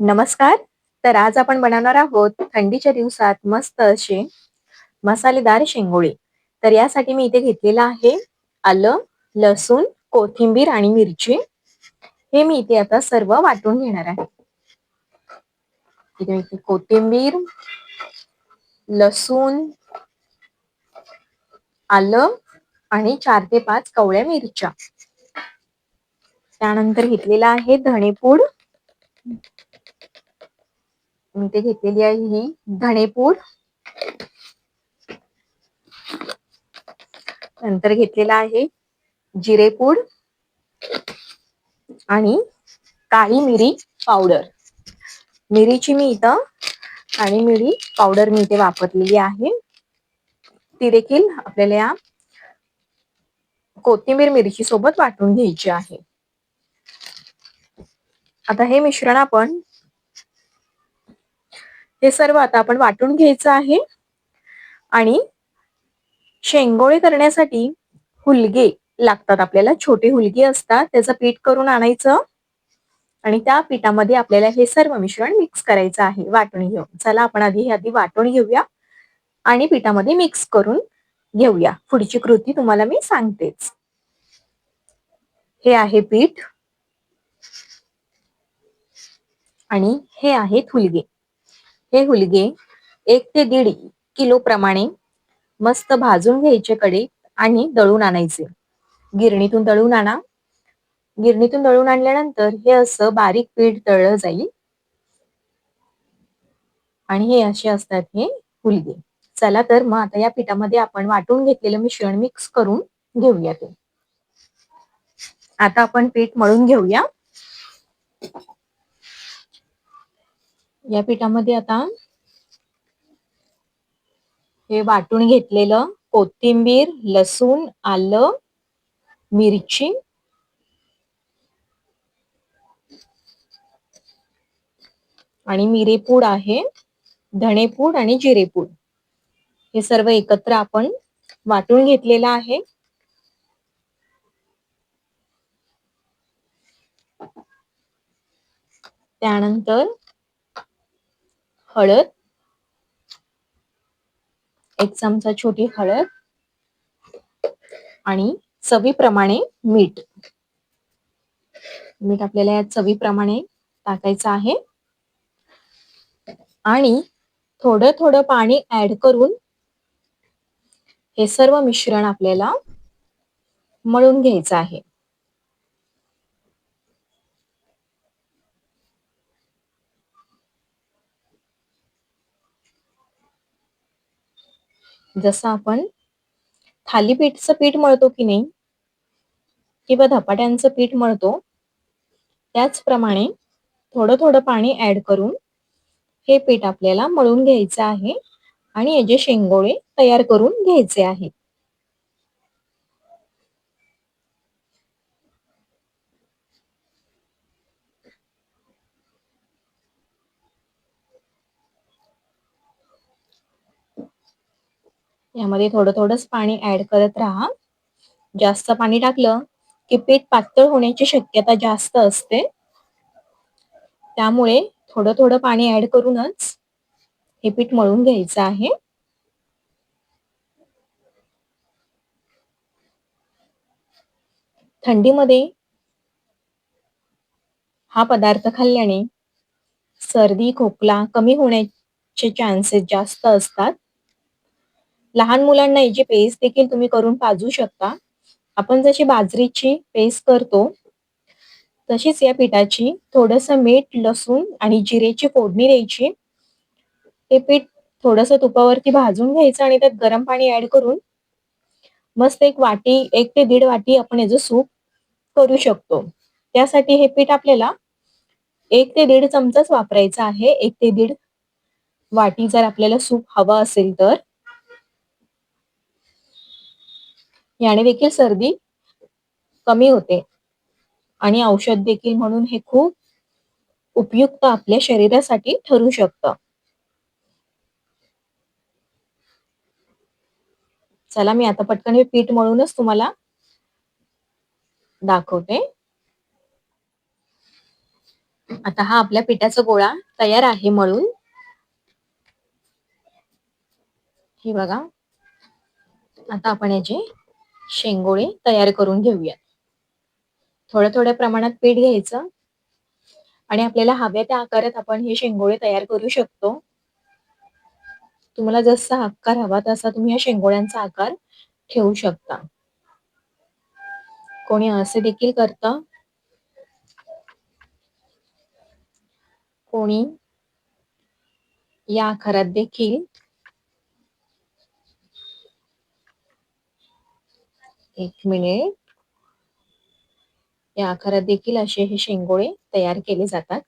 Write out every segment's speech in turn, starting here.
नमस्कार. तर आज आपण बनवणार आहोत थंडीच्या दिवसात मस्त असे मसालेदार शेंगोळे. तर यासाठी मी इथे घेतलेलं आहे आलं लसूण कोथिंबीर आणि मिरची. हे मी इथे आता सर्व वाटून घेणार आहे. इथे मी कोथिंबीर लसूण आलं आणि चार ते पाच कवळ्या मिरच्या. त्यानंतर घेतलेला आहे धणेपूड. मी ते घेतलेली आहे ही धणेपूड नंतर घेतलेला आहे जिरेपूड आणि काळी मिरी पावडर. मिरीची मी इथं काळी मिरी पावडर मी इथे वापरलेली आहे. ती देखील आपल्याला या कोथिंबीर मिरची सोबत वाटून घ्यायची आहे. आता हे मिश्रण आपण हे सर्व आता आपण वाटून घ्यायचं आहे. आणि शेंगोळे करण्यासाठी हुलगे लागतात आपल्याला छोटे हुलगे असतात. त्याचं पीठ करून आणायचं. आणि त्या पिठामध्ये आपल्याला हे सर्व मिश्रण मिक्स करायचं आहे वाटून घेऊन. चला आपण आधी हे आधी वाटून घेऊया. आणि पिठामध्ये मिक्स करून घेऊया. पुढची कृती तुम्हाला मी सांगतेच. हे आहे पीठ. आणि हे आहेत हुलगे. हे हुलगे एक ते दीड किलो प्रमाणे मस्त भाजून घ्यायचे कडे आणि दळून आणायचे. गिरणीतून दळून आणा. गिरणीतून दळून आणल्यानंतर हे असं बारीक पीठ दळलं जाईल. आणि हे असे असतात हे हुलगे. चला तर मग आता या पिठामध्ये आपण वाटून घेतलेलं मिश्रण मिक्स करून घेऊया ते. आता आपण पीठ मळून घेऊया. या पिठामध्ये आता हे वाटून घेतलेलं कोथिंबीर लसूण आलं मिरची. आणि मिरेपूड आहे धणेपूड आणि जिरेपूड. हे सर्व एकत्र आपण वाटून घेतलेलं आहे. त्यानंतर हळद. एक चमचा छोटी हळद. आणि चवीप्रमाणे मीठ. मीठ आपल्याला या चवीप्रमाणे टाकायचं आहे. आणि थोडं थोडं पाणी ऍड करून हे सर्व मिश्रण आपल्याला मळून घ्यायचं आहे. जसं आपण थालीपीठचं पीठ मळतो की नाही किंवा धपाट्यांचं पीठ मळतो त्याचप्रमाणे थोडं थोडं पाणी ऍड करून हे पीठ आपल्याला मळून घ्यायचं आहे आणि याचे शेंगोळे तयार करून घ्यायचे आहेत. यामध्ये थोडं थोडंच पाणी ऍड करत राहा. जास्त पाणी टाकलं की पीठ पातळ होण्याची शक्यता जास्त असते. त्यामुळे थोडं थोडं पाणी ऍड करूनच हे पीठ मळून घ्यायचं आहे. थंडीमध्ये हा पदार्थ खाल्ल्याने सर्दी खोकला कमी होण्याचे चान्सेस जास्त असतात. लहान मुलांना याची पेस्ट देखील तुम्ही करून पाजू शकता. आपण जशी बाजरीची पेस्ट करतो तशीच या पिठाची थोडस मीठ लसूण आणि जिरेची फोडणी द्यायची. हे पीठ थोडस तुपावरती भाजून घ्यायचं आणि त्यात गरम पाणी ऍड करून मस्त एक वाटी एक ते दीड वाटी आपण याचं सूप करू शकतो. त्यासाठी हे पीठ आपल्याला एक ते दीड चमचाच वापरायचा आहे. एक ते दीड वाटी जर आपल्याला सूप हवं असेल तर. याने देखील सर्दी कमी होते. आणि औषध देखील म्हणून हे खूप उपयुक्त आपल्या शरीरासाठी ठरू शकतं. चला मी आता पटकन हे पीठ मळूनच तुम्हाला दाखवते. आता हा आपल्या पिठाचा गोळा तयार आहे मळून. हे बघा. आता आपण याचे शेंगोळे तयार करून घेऊयात. थोड्या थोड्या प्रमाणात पीठ घ्यायचं आणि आपल्याला हव्या त्या आकारात आपण हे शेंगोळे तयार करू शकतो. तुम्हाला जसा आकार हवा तसा तुम्ही या शेंगोळ्यांचा आकार ठेवू शकता. कोणी असे देखील करत. कोणी या आकारात देखील एक मिनिट या आकारात देखील असे हे शेंगोळे तयार केले जातात.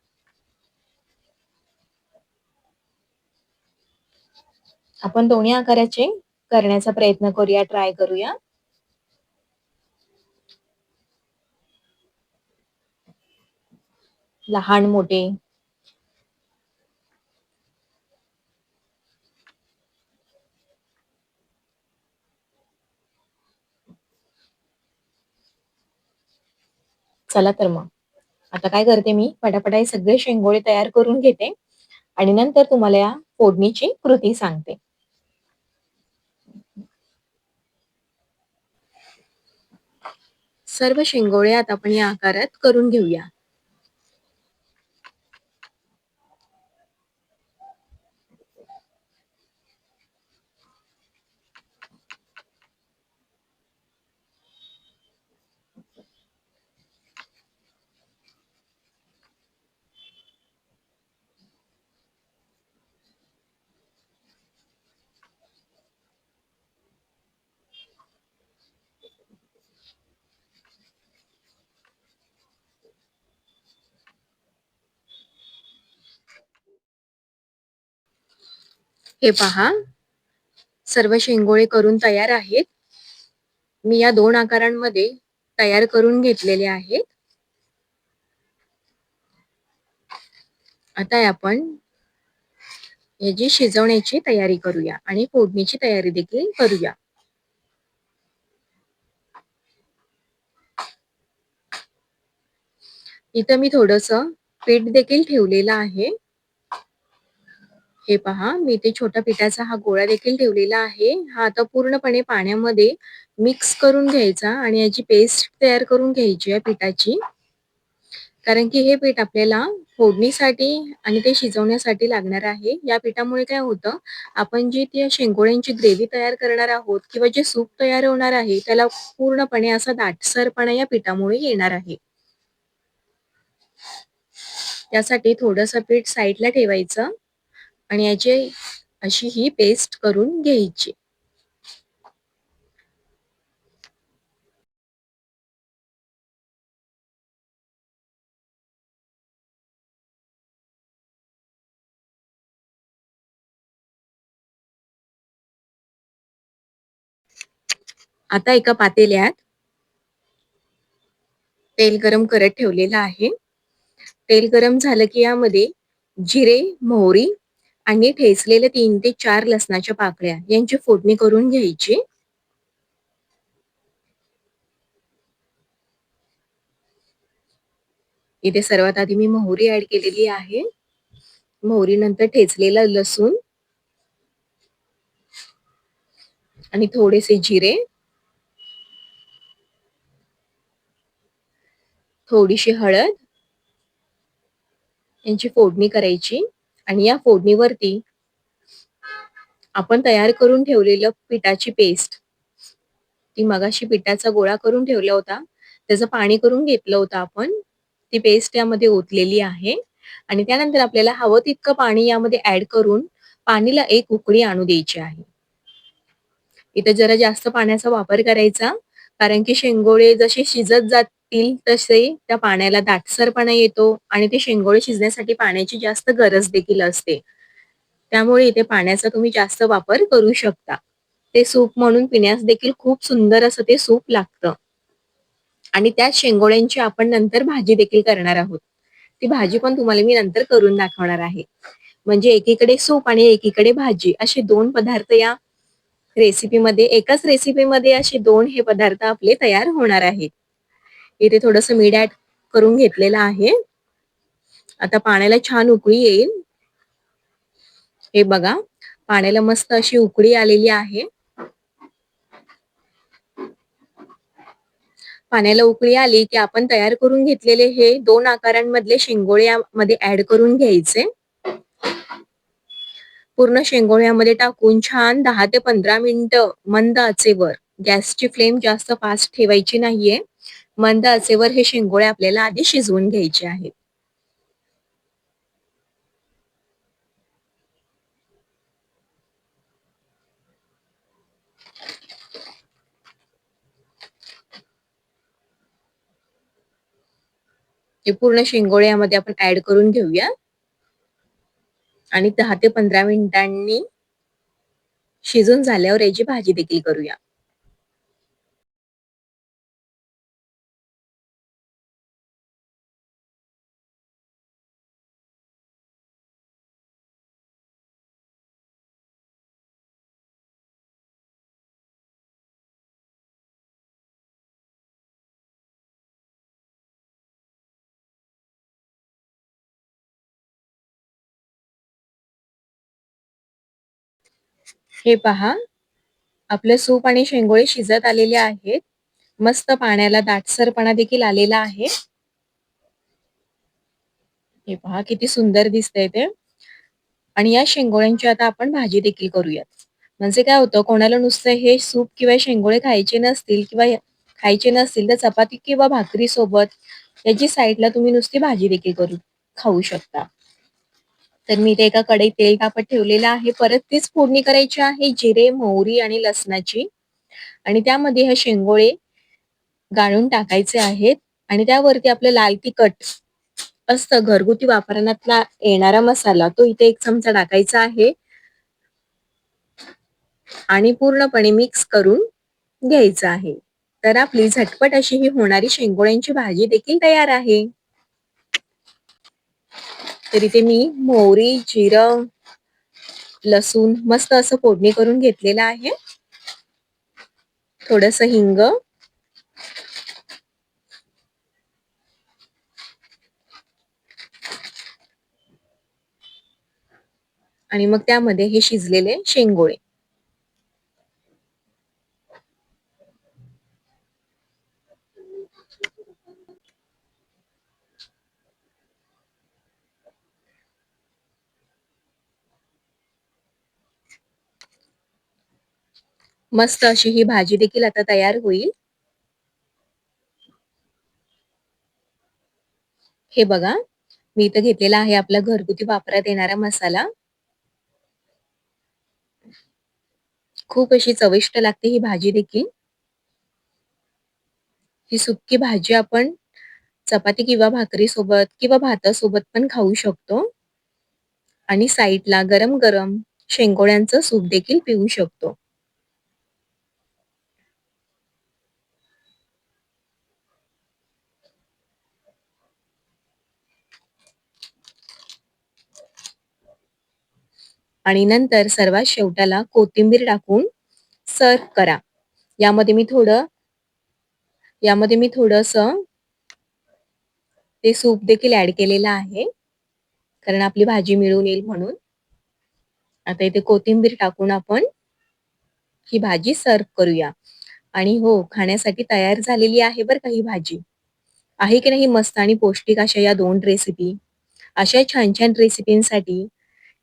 आपण दोन्ही आकाराचे करण्याचा प्रयत्न करूया ट्राय करूया. लहान मोठे. चला तर मग. आता काय करते मी? पटापटा हे सगळे शेंगोळे तयार करून घेते आणि नंतर तुम्हाला या फोडणीची कृती सांगते. सर्व शेंगोळे आता आपण या आकारात करून घेऊया. हे पहा. सर्व शेंगोळे करून तयार आहेत. मी या दोन आकारांमध्ये तयार करून घेतलेले आहेत. आता आपण याची शिजवण्याची तयारी करूया आणि फोडणीची तयारी देखील करूया. इथं मी थोडस पीठ देखील ठेवलेलं आहे. हे पहा मी ते छोट्या पिठाचा हा गोळा देखील ठेवलेला आहे. हा आता पूर्णपणे पाण्यामध्ये मिक्स करून घ्यायचा आणि याची पेस्ट तयार करून घ्यायची आहे पिठाची. कारण की हे पीठ आपल्याला फोडणीसाठी आणि ते शिजवण्यासाठी लागणार आहे. या पिठामुळे काय होतं आपण जी त्या शेंगोळ्यांची ग्रेव्ही तयार करणार आहोत किंवा जे सूप तयार होणार आहे त्याला पूर्णपणे असा दाटसरपणा या पिठामुळे येणार आहे. त्यासाठी थोडस पीठ साईडला ठेवायचं. आणि याची अशी ही पेस्ट करून घ्यायची. आता एका पातेल्यात तेल गरम करत ठेवलेलं आहे. तेल गरम झालं की यामध्ये जिरे मोहरी आणि ठेचलेल्या तीन ते चार लसणाच्या पाकळ्या यांची फोडणी करून घ्यायची. इथे सर्वात आधी मी मोहरी ऍड केलेली आहे. मोहरी नंतर ठेचलेला लसूण. आणि थोडेसे जिरे. थोडीशी हळद. यांची फोडणी करायची. आणि या फोडणीवरती आपण तयार करून ठेवलेलं पिठाची पेस्ट ती मगाशी पिठाचा गोळा करून ठेवला होता त्याचं पाणी करून घेतलं होतं आपण ती पेस्ट यामध्ये ओतलेली आहे आणि त्यानंतर आपल्याला हवं तितकं पाणी यामध्ये ऍड करून पाणीला एक उकळी आणू द्यायची आहे. इथं जरा जास्त पाण्याचा वापर करायचा कारण की शेंगोळे जसे शिजत जात जातील तसे त्या पाण्याला दाटसरपणा येतो आणि ते शेंगोळे शिजण्यासाठी पाण्याची जास्त गरज देखील असते. त्यामुळे इथे पाण्याचा तुम्ही जास्त वापर करू शकता. ते सूप म्हणून पिण्यास देखील खूप सुंदर असं ते सूप लागतं. आणि त्या शेंगोळ्यांची आपण नंतर भाजी देखील करणार आहोत. ती भाजी पण तुम्हाला मी नंतर करून दाखवणार आहे. म्हणजे एकीकडे सूप आणि एकीकडे भाजी असे दोन पदार्थ या रेसिपीमध्ये एकाच रेसिपीमध्ये असे दोन हे पदार्थ आपले तयार होणार आहेत. इथे थोडस मीठ ऍड करून घेतलेलं आहे. आता पाण्याला छान उकळी येईल. हे बघा पाण्याला मस्त अशी उकळी आलेली आहे. पाण्याला उकळी आली की आपण तयार करून घेतलेले हे दोन आकारांमधले शेंगोळ्यामध्ये ऍड करून घ्यायचे. पूर्ण शेंगोळ्यामध्ये टाकून छान दहा ते पंधरा मिनिट मंद आचेवर गॅसची फ्लेम जास्त फास्ट ठेवायची नाहीये. मंद आचेवर हे शेंगोळे आपल्याला आधी शिजवून घ्यायचे आहेत. हे पूर्ण शेंगोळे यामध्ये आपण ऍड करून घेऊया. आणि दहा ते पंधरा मिनिटांनी शिजून झाल्यावर याची भाजी देखील करूया. हे पहा. आपलं सूप आणि शेंगोळे शिजत आलेले आहेत. मस्त पाण्याला दाटसरपणा देखील आलेला आहे. हे पहा किती सुंदर दिसतंय ते. आणि या शेंगोळ्यांची आता आपण भाजी देखील करूयात. म्हणजे काय होतं कोणाला नुसतं हे सूप किंवा शेंगोळे खायचे नसतील किंवा खायचे नसतील तर चपाती किंवा भाकरी सोबत याची साईडला तुम्ही नुसती भाजी देखील करू खाऊ शकता. तर मी ते एका कढईत तेल तापत ठेवलेलं आहे. परत तीच फोडणी करायची आहे जिरे मोहरी आणि लसणाची. आणि त्यामध्ये हे शेंगोळे गाळून टाकायचे आहेत. आणि त्यावरती आपलं लाल तिखट असतं घरगुती वापरण्यातला येणारा मसाला तो इथे एक चमचा टाकायचा आहे. आणि पूर्णपणे मिक्स करून घ्यायचा आहे. तर आपली झटपट अशी ही होणारी शेंगोळ्यांची भाजी देखील तयार आहे. तर इथे मी मोहरी जिरं लसूण मस्त असं फोडणी करून घेतलेलं आहे. थोडस हिंग. आणि मग त्यामध्ये हे शिजलेले शेंगोळे. मस्त अशी ही भाजी देखील आता तयार होईल. हे बघा मी इथं घेतलेला आहे आपला घरगुती वापरात येणारा मसाला. खूप अशी चविष्ट लागते ही भाजी देखील. ही सुक्की भाजी आपण चपाती किंवा भाकरी सोबत किंवा भातासोबत पण खाऊ शकतो. आणि साईडला गरम गरम शेंगोळ्यांचं सूप देखील पिऊ शकतो. आणि नंतर सर्वात शेवटाला कोथिंबीर टाकून सर्व करा. यामध्ये मी थोडं यामध्ये मी थोडंसं ते सूप देखील ऍड केलेलं आहे. कारण आपली भाजी मिळून येईल म्हणून. आता इथे कोथिंबीर टाकून आपण ही भाजी सर्व करूया. आणि हो खाण्यासाठी तयार झालेली आहे बरं का ही भाजी. आहे की नाही मस्त आणि पौष्टिक अशा या दोन रेसिपी अशा छान छान रेसिपींसाठी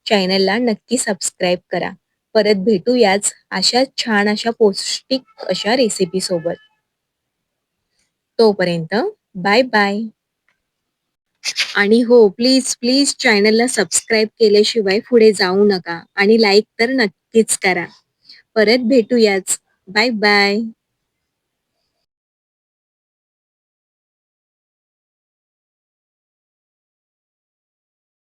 चॅनलला नक्की सबस्क्राईब करा. परत भेटूयाच अशा छान अशा पौष्टिक अशा रेसिपी सोबत. तोपर्यंत बाय बाय आणि हो प्लीज प्लीज चॅनलला सबस्क्राईब केल्याशिवाय पुढे जाऊ नका. आणि लाईक तर नक्कीच करा. परत भेटूयाच. Bye bye